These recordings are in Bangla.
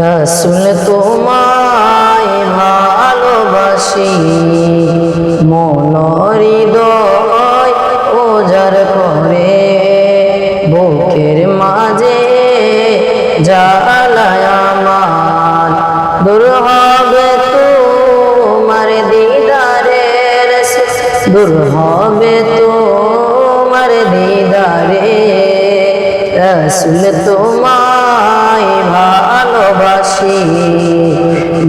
রসুল তোমায় ভালোবাসি। মন হৃদয় ওজার করে, বুকের মাঝে জ্বালায় আমার। দূর হবে তোমার দিদারে দূর হবে তোমার দিদারে রসুল তোমায় ভালোবাসি।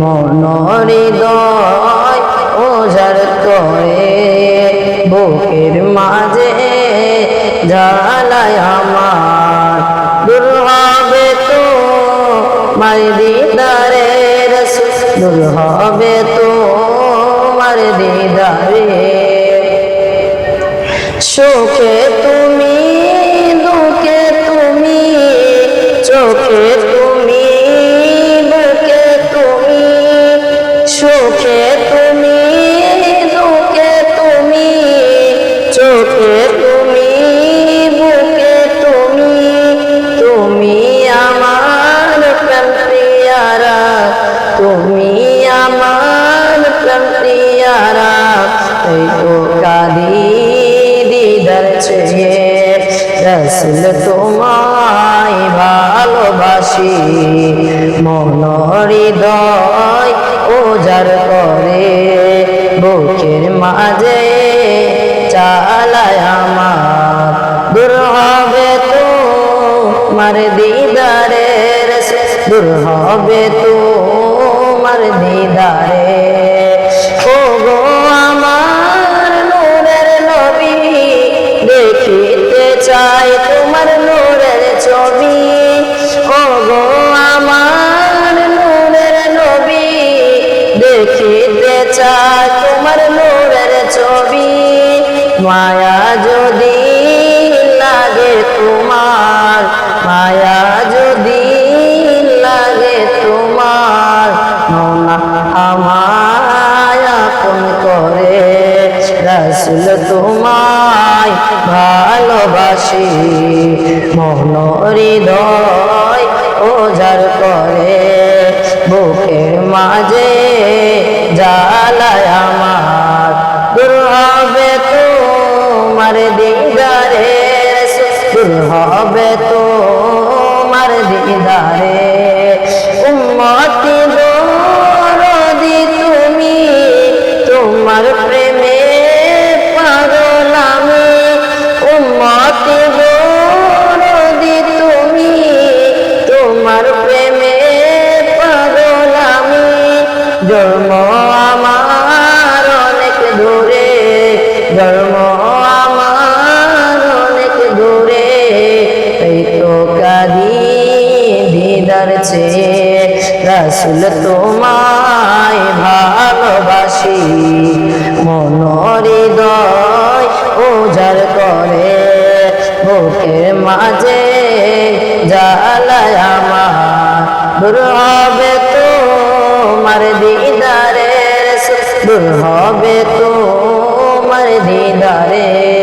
মন হৃদয় ওজার করে, বুকের মাঝে জ্বালায় আমার। দূর হবে তো মার দিদারে দূর হবে তো মার দিদারে সুখে। তুমি সুখে তুমি দুঃখে তুমি, চোখে তুমি, বুকে তুমি তুমি আমার প্রিয়ারা, তুমি আমার প্রিয়ারা। এই তো কাদি দিদার তোমায় ভালোবাসি মন ওজার করে বুকের মাঝে চালায় আমার। দূর হবে তো মার দিদারে দূর হবে তো মার দিদারে দেখিতে চাই তোমার নূরের ছবি। মায়া যদি লাগে তোমার, মায়া যদি লাগে তোমার মনা আমায় করে। রসুল তোমায় ভালোবাসি মন হৃদয় ওজার করে। বুকের মাঝে তোমার দিদারে দূর হবে তোমার দিদারে চেয়ে রসুল তোমায় ভালোবাসি। হৃদয় ওজার করে। বুকের মাঝে জ্বালায় আমার। দূর হবে তো মার দিদারে দূর হবে তো মার দিদারে